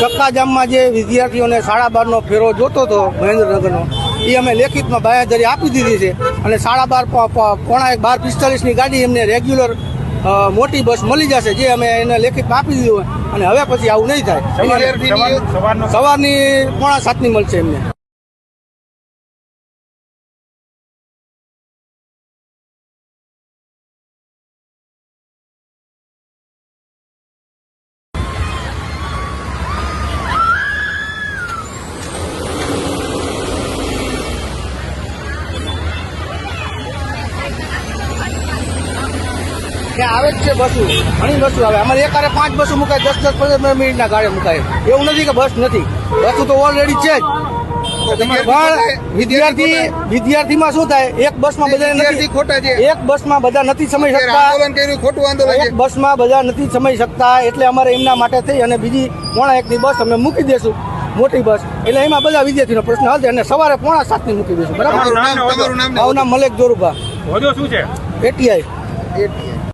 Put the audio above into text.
ચક્કાજામમાં જે વિદ્યાર્થીઓને સાડા બારનો ફેરો જોતો હતો મહેન્દ્રનગરનો એ અમે લેખિતમાં બાયાધરી આપી દીધી છે. અને સાડા બાર પોણા એક બાર પિસ્તાલીસની ગાડી એમને રેગ્યુલર મોટી બસ મળી જશે જે અમે એને લેખિતમાં આપી દીધું હોય. અને હવે પછી આવું નહીં થાય. સવારની પોણા સાતની મળશે એમને. ત્યાં આવે જ છે બસો ઘણી બસો આવે. અમારે એકારે પાંચ બસો મુકાય દસ દસ પંદર મિનિટના ગાડે મુકાય. એવું નથી કે બસ નથી. બસો તો ઓલરેડી છે જ. પણ વિદ્યાર્થી વિદ્યાર્થીમાં શું થાય? એક બસમાં બધા ખોટા છે. એક બસમાં બધા નથી સમય શકતા. ખોટું આંદોલન છે. એક બસમાં બધા નથી સમય શકતા એટલે અમારે એમના માટે થઈ અને બીજી પોણા એકની બસ અમે મૂકી દેશું. મોટી બસ. એટલે એમાં બધા વિદ્યાર્થીનો પ્રશ્ન હશે અને સવારે પોણા સાતની મૂકી દઈશું બરાબર? ને મારું નામ મલેક જોરુભા. શું છે? એટીઆઈ હોદ્દો.